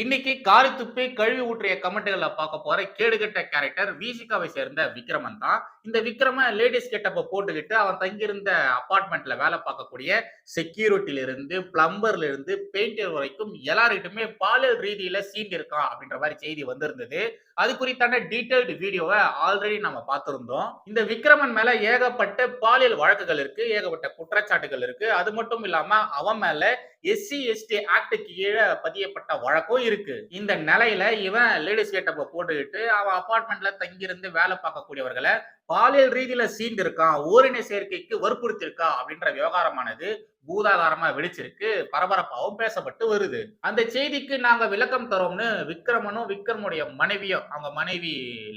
இன்னைக்கு காரி துப்பி கழுவி ஊற்றிய கமெண்ட்களை பார்க்க போற கேடுகட்ட கேரக்டர் விசிகாவை சேர்ந்த விக்ரமன் தான். இந்த விக்ரம லேடிஸ் கெட்டப்ப போட்டுக்கிட்டு அவன் தங்கியிருந்த அபார்ட்மெண்ட்ல வேலை பார்க்கக்கூடிய செக்யூரிட்டில இருந்து பிளம்பர்ல இருந்து பெயிண்டர் வரைக்கும் எல்லார்கிட்டுமே பாலியல் ரீதியில சீன் இருக்கான் அப்படின்ற மாதிரி செய்தி வந்திருந்தது. அது குறித்தான டீட்டெயில்டு வீடியோவை ஆல்ரெடி நம்ம பார்த்திருந்தோம். இந்த விக்ரமன் மேல ஏகப்பட்ட பாலியல் வழக்குகள் இருக்கு ஏகப்பட்ட குற்றச்சாட்டுகள் இருக்கு. அது மட்டும் இல்லாம அவன் மேல எஸ்சி எஸ்டி ஆக்ட் கீழே பதியப்பட்ட வழக்கும் இருக்கு. இந்த நிலையில இவன் லேடிஸ் கேட்டப்ப போட்டுக்கிட்டு அவன் அபார்ட்மெண்ட்ல தங்கியிருந்து வேலை பார்க்கக்கூடியவர்களை பாலியல் ரீதியில சீண்டிருக்கான் ஓரின சேர்க்கைக்கு வற்புறுத்திருக்கா அப்படின்ற விவகாரமானது பூதாகாரமா வெடிச்சிருக்கு பரபரப்பாகவும் பேசப்பட்டு வருது. அந்த செய்திக்கு நாங்க விளக்கம் தரோம்னு விக்ரமனும் விக்ரமுடைய மனைவியும் அவங்க மனைவி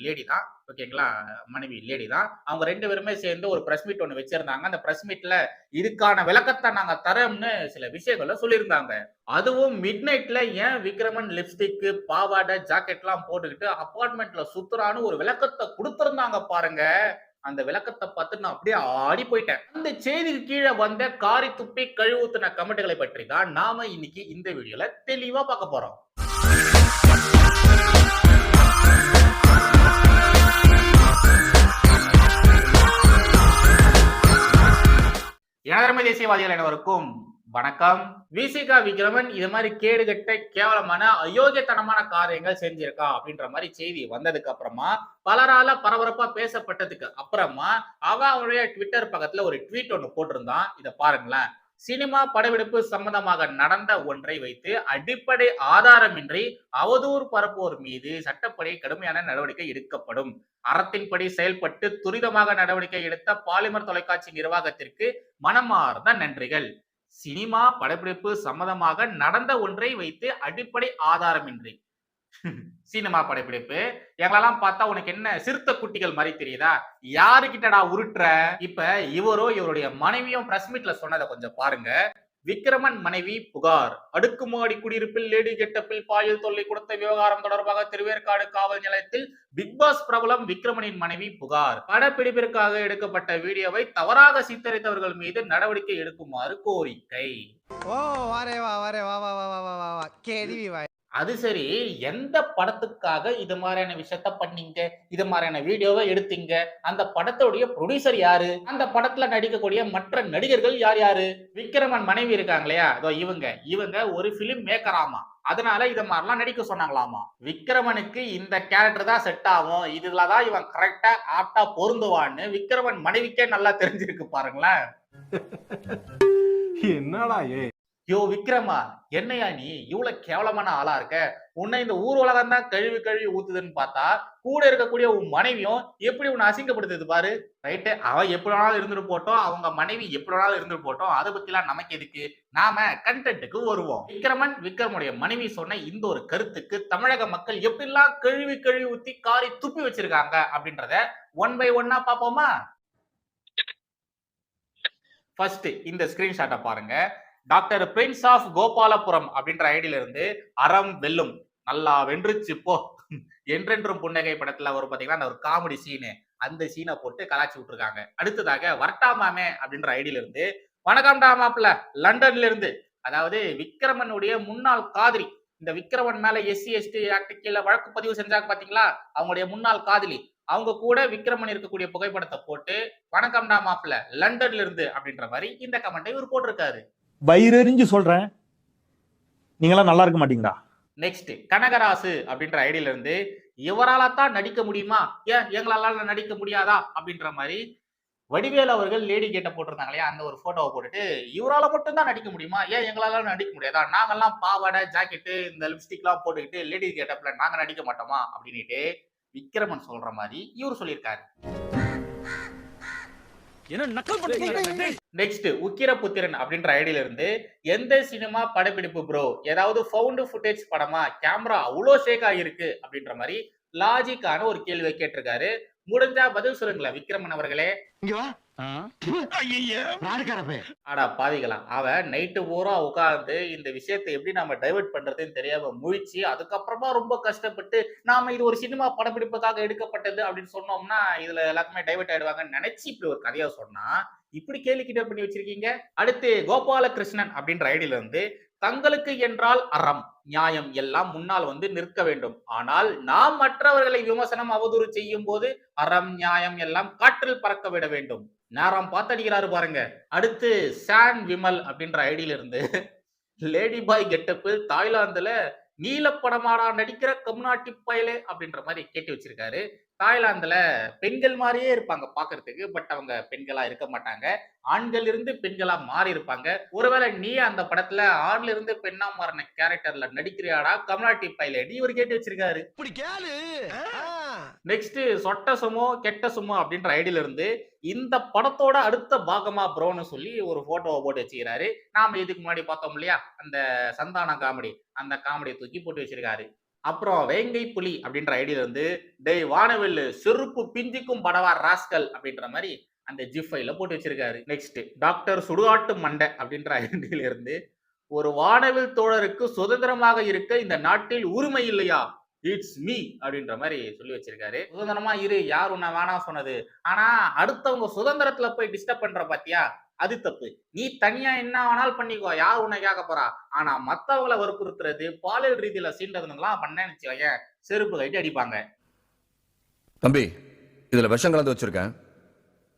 லேடி தான் ஓகேங்களா மனைவி லேடி தான். அவங்க ரெண்டு பேருமே சேர்ந்து ஒரு பிரஸ் மீட் ஒன்று வச்சிருந்தாங்க. அந்த பிரஸ் மீட்ல இதுக்கான விளக்கத்தை நாங்க தரோம்னு சில விஷயங்களை சொல்லியிருந்தாங்க. அதுவும் மிட் நைட்ல ஏன் விக்ரமன் லிப்ஸ்டிக் பாவாடை ஜாக்கெட்லாம் போட்டுக்கிட்டு அப்பார்ட்மெண்ட்ல சுத்துறான்னு ஒரு விளக்கத்தை கொடுத்துருந்தாங்க பாருங்க. அந்த விளக்கத்தை பார்த்து நான் அப்படியே ஆடி போயிட்டேன் அந்த செய்திக்கு கீழே வந்த காரி துப்பி கழுவுத்தின கமெண்ட்களை பற்றி தான் நாம இன்னைக்கு இந்த வீடியோல தெளிவா பார்க்க போறோம். எனதர்மை தேசியவாதிகள் அனைவருக்கும் வணக்கம். விசிகா விக்ரமன் இது மாதிரி கேடுகட்ட கேவலமான அயோக்கியத்தனமான காரியங்கள் செஞ்சிருக்கா அப்படின்ற மாதிரி செய்தி வந்ததுக்கு அப்புறமா பலரால பரபரப்பா பேசப்பட்டதுக்கு அப்புறமா அவ அவனுடைய ட்விட்டர் பக்கத்துல ஒரு ட்வீட் ஒன்று போட்டிருந்தான். இதை பாருங்களேன். சினிமா படப்பிடிப்பு சம்பந்தமாக நடந்த ஒன்றை வைத்து அடிப்படை ஆதாரமின்றி அவதூறு பரப்புவோர் மீது சட்டப்படி கடுமையான நடவடிக்கை எடுக்கப்படும். அறத்தின்படி செயல்பட்டு துரிதமாக நடவடிக்கை எடுத்த பாலிமர் தொலைக்காட்சி நிர்வாகத்திற்கு மனமார்ந்த நன்றிகள். சினிமா படப்பிடிப்பு சம்பந்தமாக நடந்த ஒன்றை வைத்து அடிப்படை ஆதாரமின்றி. சினிமா படப்பிடிப்பு. எங்களெல்லாம் பார்த்தா உனக்கு என்ன சிறுத்த குட்டிகள் மாதிரி தெரியுதா? யாருக்கிட்டடா உருட்டுற? இப்ப இவரோ இவருடைய மனைவியும் பிரஸ் மீட்ல சொன்னதை கொஞ்சம் பாருங்க. விக்ரமன் மனைவி புகார். அடுக்குமாடி குடியிருப்பில் லேடி கெட்டப்பில் பாலியல் தொல்லை கொடுத்த விவகாரம் தொடர்பாக திருவேற்காடு காவல் நிலையத்தில் பிக் பாஸ் பிரபலம் விக்ரமனின் மனைவி புகார். படப்பிடிப்பிற்காக எடுக்கப்பட்ட வீடியோவை தவறாக சித்தரித்தவர்கள் மீது நடவடிக்கை எடுக்குமாறு கோரிக்கை. அது சரி எந்த படத்துக்காக இது மாதிரியான விஷயத்த பண்ணீங்க? இது மாதிரியான வீடியோவை எடுத்தீங்க? அந்த படத்துடைய ப்ரொடியூசர் யாரு? அந்த படத்துல நடிக்கக்கூடிய மற்ற நடிகர்கள் யார் யாரு? விக்ரமன் மனைவி இருக்காங்க இல்லையா? அதோ இவங்க. இவங்க ஒரு பிலிம் மேக்கராமா அதனால இத மாதிரிலாம் நடிக்க சொன்னாங்களாமா. விக்ரமனுக்கு இந்த கேரக்டர் தான் செட் ஆகும். இதுலதான் இவன் கரெக்டா ஆப்டா பொருந்துவான்னு விக்ரமன் மனைவிக்கே நல்லா தெரிஞ்சிருக்கு பாருங்களேன். என்னடா ஏ? யோ விக்ரமா என்னையா நீ? இவ்வளவு கேவலமான ஆளா இருக்க. உன்னை இந்த ஊர் உலகம் தான் கழுவி கழுவி ஊத்துதுன்னு பார்த்தா கூட இருக்கக்கூடிய உன் மனைவியும் எப்படி உன்னை அசிங்கப்படுத்துது பாரு? ரைட்டு அவன் எப்படி வேணாலும் இருந்துட்டு போட்டோம் அவங்க மனைவி எப்படி வேணாலும் இருந்துட்டு போட்டோம் அதை பத்திலாம் நமக்கு எதுக்கு? நாம கண்டென்ட்டுக்கு வருவோம். விக்ரமன் விக்ரமுடைய மனைவி சொன்ன இந்த ஒரு கருத்துக்கு தமிழக மக்கள் எப்படிலாம் கழுவி கழுவி ஊத்தி காரி துப்பி வச்சிருக்காங்க அப்படின்றத ஒன் பை ஒன்னா பாப்போமா ஃபர்ஸ்ட் இந்த ஸ்கிரீன்ஷாட்டை பாருங்க. டாக்டர் பிரின்ஸ் ஆஃப் கோபாலபுரம் அப்படின்ற ஐடியில இருந்து அறம் வெல்லும். நல்லா வென்றுச்சு போ. என்றென்றும் புன்னகை படத்துல ஒரு பாத்தீங்கன்னா அந்த ஒரு காமெடி சீனு அந்த சீனை போட்டு கலாச்சி விட்டுருக்காங்க. அடுத்ததாக வர்ட்டா மாமே அப்படின்ற ஐடியில இருந்து வணக்கம்டா மாப்பிள்ள லண்டன்ல இருந்து. அதாவது விக்ரமனுடைய முன்னாள் காதலி. இந்த விக்ரமன் மேல எஸ்சி எஸ்டி ஆக்ட் கீழே வழக்கு பதிவு செஞ்சாங்க பாத்தீங்களா? அவங்களுடைய முன்னாள் காதலி. அவங்க கூட விக்ரமன் இருக்கக்கூடிய புகைப்படத்தை போட்டு வணக்கம்டா மாப்பிள்ள லண்டன்ல இருந்து அப்படின்ற மாதிரி இந்த கமெண்டை இவர் போட்டிருக்காரு. வயிறறிஞ்சு சொல்றேன். நீங்களாம் நல்லா இருக்க மாட்டீங்களா நெக்ஸ்ட் கனகராசு அப்படின்ற ஐடியில இருந்து இவரால தான் நடிக்க முடியுமா? ஏன் எங்களால நடிக்க முடியாதா? அப்படின்ற மாதிரி வடிவேல் அவர்கள் லேடி கேட்ட போட்டிருந்தாங்க இல்லையா? அந்த ஒரு போட்டோவை போட்டுட்டு இவரால் மட்டும் தான் நடிக்க முடியுமா? ஏன் எங்களால நடிக்க முடியாதா? நாங்கெல்லாம் பாவாடை ஜாக்கெட்டு இந்த லிப்ஸ்டிக்லாம் போட்டுக்கிட்டு லேடி கேட்டப்ல நாங்க நடிக்க மாட்டோமா? அப்படின்னுட்டு விக்ரமன் சொல்ற மாதிரி இவர் சொல்லியிருக்காரு. நெக்ஸ்ட் உக்கிரபுத்திரன் அப்படின்ற ஐடியில இருந்து எந்த சினிமா படப்பிடிப்பு ப்ரோ ஏதாவது ஃபவுண்டு ஃபுட்டேஜ் படமா? கேமரா அவ்வளோ ஷேக் ஆகிருக்கு அப்படின்ற மாதிரி லாஜிக்கான ஒரு கேள்வியை கேட்டிருக்காரு. முடிஞ்சா பதில் சொல்லுங்களேன் விக்ரமன் அவர்களே. ஆடா பாவிகளா. அவன் நைட்டு பூரா உட்கார்ந்து இந்த விஷயத்தை எப்படி நாம டைவர்ட் பண்றதுன்னு தெரியாம முழிச்சு அதுக்கப்புறமா ரொம்ப கஷ்டப்பட்டு நாம இது ஒரு சினிமா படப்பிடிப்புக்காக எடுக்கப்பட்டது அப்படின்னு சொன்னோம்னா இதுல எல்லாத்துமே டைவர்ட் ஆயிடுவாங்கன்னு நினைச்சு இப்படி ஒரு கதையை சொன்னா இப்படி கேள்வி கிட்ட பண்ணி வச்சிருக்கீங்க? அடுத்து கோபாலகிருஷ்ணன் அப்படின்ற ஐடியில இருந்து தங்களுக்கு என்றால் அறம். நியாயம் எல்லாம் முன்னால் வந்து நிற்க வேண்டும். ஆனால் நாம் மற்றவர்களை விமர்சனம் அவதூறு செய்யும் போது அறம் நியாயம் எல்லாம் காற்றில் பறக்க விட வேண்டும். நேரம் பார்த்தடிக்கிறாரு பாருங்க. அடுத்து சான் விமல் அப்படின்ற ஐடியில இருந்து லேடி பாய் கெட்டப்பு தாய்லாந்துல நீலப்படமாடா நடிக்கிற கம்நாட்டி பயலே அப்படின்ற மாதிரி கேட்டு வச்சிருக்காரு. தாய்லாந்துல பெண்கள் மாதிரியே இருப்பாங்க பாக்குறதுக்கு. பட் அவங்க பெண்களா இருக்க மாட்டாங்க. ஆண்கள் இருந்து பெண்களா மாறி இருப்பாங்க. ஒருவேளை நீ அந்த படத்துல ஆண்ல இருந்து பெண்ணா மாறின கேரக்டர்ல நடிக்கிறியாடா? கம்நாட்டி பைலட் இவர் கேட்டு வச்சிருக்காரு. இப்படி கேளு நெக்ஸ்ட் சொட்ட சுமோ கெட்ட சுமோ அப்படின்ற ஐடியில இருந்து இந்த படத்தோட அடுத்த பாகமா ப்ரோன்னு சொல்லி ஒரு போட்டோவை போட்டு வச்சுக்கிறாரு. நாம இதுக்கு முன்னாடி பார்த்தோம் இல்லையா? அந்த சந்தான காமெடி. அந்த காமெடியை தூக்கி போட்டு வச்சிருக்காரு. அப்புறம் வேங்கை புலி அப்படின்ற ஐடியில இருந்து டேய் வானவில் செருப்பு பிஞ்சிக்கும் படவா ராஸ்கல்? அப்படின்ற மாதிரி அந்த ஜிஃபைல போட்டு வச்சிருக்காரு. நெக்ஸ்ட் டாக்டர் சுடுகாட்டு மண்டை அப்படின்ற ஐடியில இருந்து ஒரு வானவில் தோழருக்கு சுதந்திரமாக இருக்க இந்த நாட்டில் உரிமை இல்லையா? இட்ஸ் மீ அப்படின்ற மாதிரி சொல்லி வச்சிருக்காரு. சுதந்திரமா இரு யார் உன்னை வேணாம் சொன்னது? ஆனா அடுத்தவங்க சுதந்திரத்துல போய் டிஸ்டர்ப் பண்ற பாத்தியா? அது தப்பு. நீ தனியா என்ன வேணாலும் பண்ணிக்கோ. யார் உன்னை கேட்க போறா? ஆனா மத்தவங்களை வற்புறுத்துறது பாலியல் ரீதியில சீண்டதுலாம் பண்ணேன்னு வச்சுக்கோயேன் செருப்பு கட்டி அடிப்பாங்க. தம்பி இதுல விஷம் கலந்து வச்சிருக்கேன்.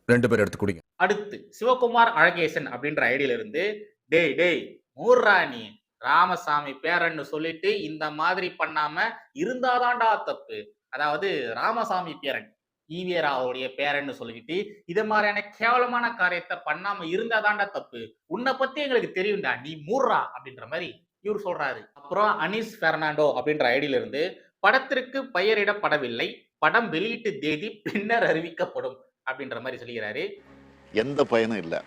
ரெண்டு பேர் எடுத்து குடிங்க. அடுத்து சிவகுமார் அழகேசன் அப்படின்ற ஐடியில இருந்து டேய் டேய் மூர்ரா நீ. ராமசாமி பேரன்னு சொல்லிட்டு இந்த மாதிரி பண்ணாம இருந்தாதான்டா தப்பு. அதாவது ராமசாமி பேரன். ஈவியராவுடைய பேரன்னு சொல்லிட்டு இது மாதிரியான கேவலமான காரியத்தை பண்ணாம இருந்தாதான்டா தப்பு. உன்னை பத்தி எங்களுக்கு தெரியும்டா நீ மூர்ரா அப்படின்ற மாதிரி இவர் சொல்றாரு. அப்புறம் அனிஸ் பெர்னாண்டோ அப்படின்ற ஐடியில இருந்து படத்திற்கு பெயரிடப்படவில்லை படம் வெளியீட்டு தேதி பின்னர் அறிவிக்கப்படும் அப்படின்ற மாதிரி சொல்லுகிறாரு எந்த பயனும் இல்லை.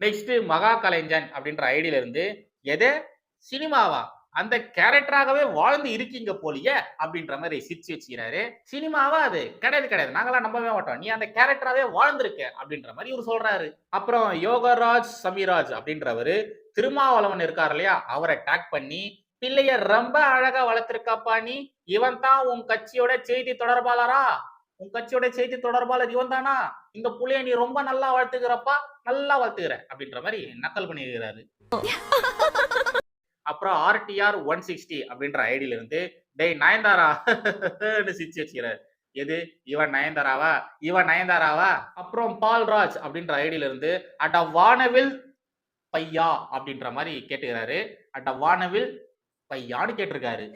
நெக்ஸ்ட் மகா கலைஞன் அப்படின்ற ஐடியில இருந்து எது? சினிமாவா? அந்த கேரக்டராகவே வாழ்ந்து இருக்கீங்க போலியே அப்படின்ற மாதிரி சிரிச்சு வச்சுக்கிறாரு. சினிமாவா அது? கிடையாது கிடையாது. நாங்களாம் நம்பவே மாட்டோம். நீ அந்த கேரக்டராகவே வாழ்ந்திருக்க அப்படின்ற மாதிரி இவர் சொல்றாரு. அப்புறம் யோகராஜ் சமிராஜ் அப்படின்றவரு திருமாவளவன் இருக்கார் இல்லையா? அவரை டேக் பண்ணி பிள்ளைய ரொம்ப அழகா வளர்த்திருக்காப்பா நீ. இவன் தான் உன் கட்சியோட செய்தி தொடர்பாளரா? உன் கட்சியோட செய்தி தொடர்பாளர் இவன் தானா? இந்த புள்ளைய நீ ரொம்ப நல்லா வளர்த்துக்கிறப்பா நல்லா வளர்த்துக்கிற அப்படின்ற மாதிரி நக்கல் பண்ணிருக்கிறாரு. அப்புறம் ஆர்டிஆர் ஒன் சிக்ஸ்டி அப்படின்ற ஐடியில இருந்து டேய் நயன்தாரா? சிரிச்சு வச்சுக்கிறாரு. எது? இவன் நயன்தாராவா? இவன் நயன்தாராவா? அப்புறம் பால்ராஜ் அப்படின்ற ஐடியில இருந்து அட வானவில் பையா? அப்படின்ற மாதிரி கேட்டுக்கிறாரு. அட வானவில் பையான்னு கேட்டிருக்காரு.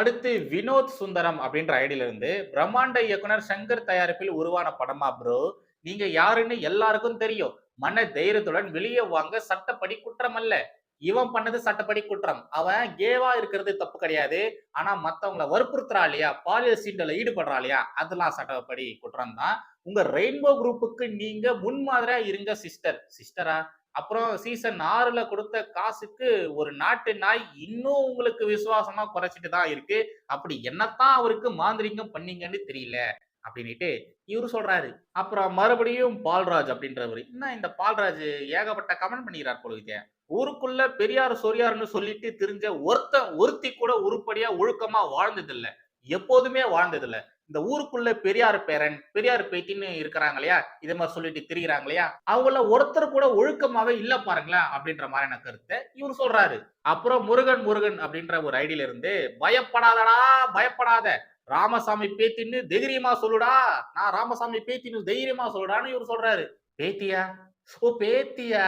அடுத்து வினோத் சுந்தரம் அப்படின்ற ஐடியில இருந்து பிரம்மாண்ட இயக்குனர் சங்கர் தயாரிப்பில் உருவான படமா ப்ரோ நீங்க யாருன்னு எல்லாருக்கும் தெரியும். மன தைரியத்துடன் வெளியே வாங்க சட்டப்படி குற்றம் அல்ல இவன் பண்ணது சட்டப்படி குற்றம். அவன் கேவா இருக்கிறது தப்பு கிடையாது. ஆனா மத்தவங்களை வற்புறுத்துறா இல்லையா? பாலியல் சீண்டல ஈடுபடுறா இல்லையா? அதெல்லாம் சட்டப்படி குற்றம் தான் உங்க ரெயின்போ குரூப்புக்கு நீங்க முன்மாதிரியா இருங்க சிஸ்டர் சிஸ்டரா அப்புறம் சீசன் ஆறுல கொடுத்த காசுக்கு ஒரு நாட்டு நாய் இன்னும் உங்களுக்கு விசுவாசமா குறைச்சிட்டு தான் இருக்கு. அப்படி என்னத்தான் அவருக்கு மாந்திரிகம் பண்ணீங்கன்னு தெரியல. அப்படின்னுட்டு இவரு சொல்றாரு. அப்புறம் மறுபடியும் பால்ராஜ் அப்படின்றவர் என்ன இந்த பால்ராஜ் ஏகப்பட்ட கமெண்ட் பண்ணிக்கிறார் பொழுது ஊருக்குள்ள பெரியார் சொரியார்னு சொல்லிட்டு தெரிஞ்ச ஒருத்தன் ஒருத்தி கூட உருப்படியா ஒழுக்கமா வாழ்ந்ததில்ல. எப்போதுமே வாழ்ந்ததில்ல. இந்த ஊருக்குள்ள பெரியார் பேரன் பெரியார் பேத்தின்னு இருக்கிறாங்க இல்லையா? இதை மாதிரி சொல்லிட்டு திரிகிறாங்க இல்லையா? அவங்கள ஒருத்தர் கூட ஒழுக்கமாவே இல்ல பாருங்களேன் அப்படின்ற மாதிரியான கருத்தை இவர் சொல்றாரு. அப்புறம் முருகன் முருகன் அப்படின்ற ஒரு ஐடியில இருந்து பயப்படாதடா பயப்படாத. ராமசாமி பேத்தின்னு தைரியமா சொல்லுடா. நான் ராமசாமி பேத்தின்னு தைரியமா சொல்லுடான்னு இவர் சொல்றாரு. பேத்தியா? ஓ பேத்தியா?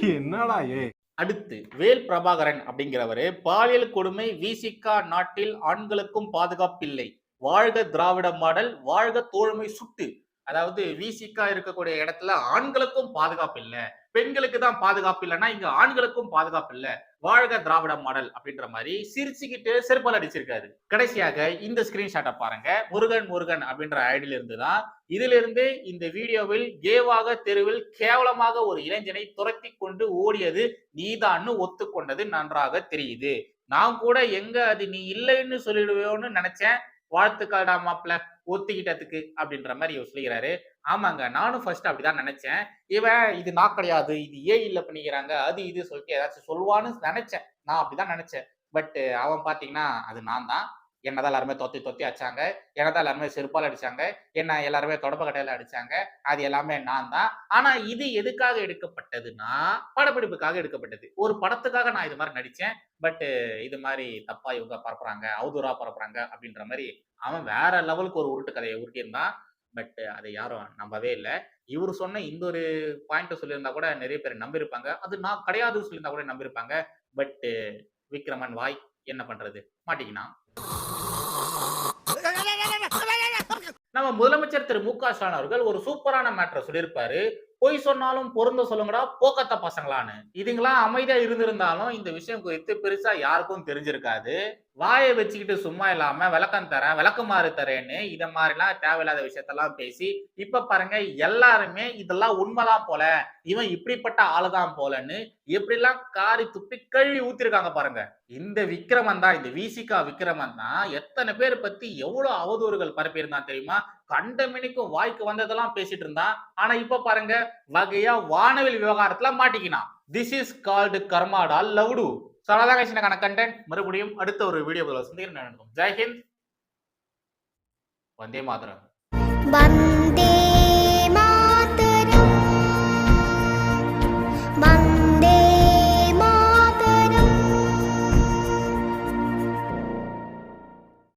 என்னடா ஏ? அடுத்து வேல் பிரபாகரன் அப்படிங்கிறவரு பாலியல் கொடுமை விசிகா நாட்டில் ஆண்களுக்கும் பாதுகாப்பில்லை. வாழ்க திராவிட மாடல் வாழ்க தோழமை சுட்டு. அதாவது விசிக்கா இருக்கக்கூடிய இடத்துல ஆண்களுக்கும் பாதுகாப்பு இல்லை. பெண்களுக்கு தான் பாதுகாப்பு இல்லைன்னா இங்க ஆண்களுக்கும் பாதுகாப்பு இல்லை. வாழ்க திராவிட மாடல் அப்படின்ற மாதிரி சிரிச்சுக்கிட்டு செருப்பால் அடிச்சிருக்காரு. கடைசியாக இந்த ஸ்கிரீன்ஷாட்டை பாருங்க. முருகன் முருகன் அப்படின்ற ஐடியில இருந்து தான் இதுல இருந்து இந்த வீடியோவில் கேவாக தெருவில் கேவலமாக ஒரு இளைஞனை துரத்தி கொண்டு ஓடியது நீதான்னு ஒத்துக்கொண்டது நன்றாக தெரியுது. நான் கூட எங்க அது நீ இல்லைன்னு சொல்லிடுவேன்னு நினைச்சேன். வாழ்த்துக்கள்டா மாப்பிள்ள. ஒத்துக்கிட்டதுக்கு அப்படின்ற மாதிரி இவர் சொல்லிக்கிறாரு. ஆமாங்க நானும் ஃபர்ஸ்ட் அப்படிதான் நினைச்சேன். இவன் இது நான் கிடையாது இது ஏன் இல்ல பண்ணிக்கிறாங்க அது இது சொல்லிட்டு ஏதாச்சும் சொல்லுவான்னு நினைச்சேன். நான் அப்படிதான் நினைச்சேன். பட் அவன் பாத்தீங்கன்னா அது நான் தான். என்னதான் எல்லாருமே தொத்தி தொத்தி அடிச்சாங்க. என்னதான் எல்லாருமே செருப்பால் அடிச்சாங்க. என்ன எல்லாருமே தொடப்ப கடையில அடிச்சாங்க. அது எல்லாமே நான் தான். ஆனா இது எதுக்காக எடுக்கப்பட்டதுன்னா படப்பிடிப்புக்காக எடுக்கப்பட்டது. ஒரு படத்துக்காக நான் இது மாதிரி நடிச்சேன். பட் இது மாதிரி தப்பா இவங்க பரப்புறாங்க அவதூறா பரப்புறாங்க அப்படின்ற மாதிரி அவன் வேற லெவலுக்கு ஒரு உருட்டு கதையை உருட்டியிருந்தான். பட் அதை யாரும் நம்பவே இல்லை. இவர் சொன்ன இந்த ஒரு பாயிண்ட்டை சொல்லியிருந்தா கூட நிறைய பேர் நம்பியிருப்பாங்க. அது நான் கிடையாது சொல்லியிருந்தா கூட நம்பியிருப்பாங்க. பட் விக்ரமன் வாய் என்ன பண்றது? மாட்டிக்கினா நம்ம முதலமைச்சர் திரு மு க ஸ்டாலின் அவர்கள் ஒரு சூப்பரான மேட்டரை சொல்லியிருப்பாரு. பொய் சொன்னாலும் பொருந்த சொல்லுங்கடா போக்கத்த பசங்களான்னு. இதுங்களாம் அமைதியா இருந்திருந்தாலும் இந்த விஷயம் குறித்து பெருசா யாருக்கும் தெரிஞ்சிருக்காது. வாயை வச்சுக்கிட்டு சும்மா இல்லாம விளக்கம் தரேன் விளக்கமாறு தரேன்னு இத மாதிரிலாம் தேவையில்லாத விஷயத்தெல்லாம் பேசி இப்ப பாருங்க எல்லாருமே இதெல்லாம் உண்மைதான் போல இவன் இப்படிப்பட்ட ஆளுதான் போலன்னு எப்படிலாம் காரி துப்பி கழுவி ஊத்திருக்காங்க பாருங்க. இந்த விக்ரமன் தான் இந்த விசிகா விக்ரமன் தான் எத்தனை பேர் பத்தி எவ்வளவு அவதூறுகள் பரப்பியிருந்தான் தெரியுமா? கண்டமினிக்கும் வாய்க்கு வந்ததெல்லாம் பேசிட்டு இருந்தான். ஆனா இப்ப பாருங்க வகையா வானவில் விவகாரத்துல மாட்டிக்கினான். திஸ் இஸ் கால்டு கர்மாடா லவ்டு சரதா கட்சிக்கான கண்டென்ட் மறுபடியும் அடுத்த ஒரு வீடியோ சந்திக்கிறேன். ஜெய்ஹிந்த் வந்தே மாதரம் வந்தே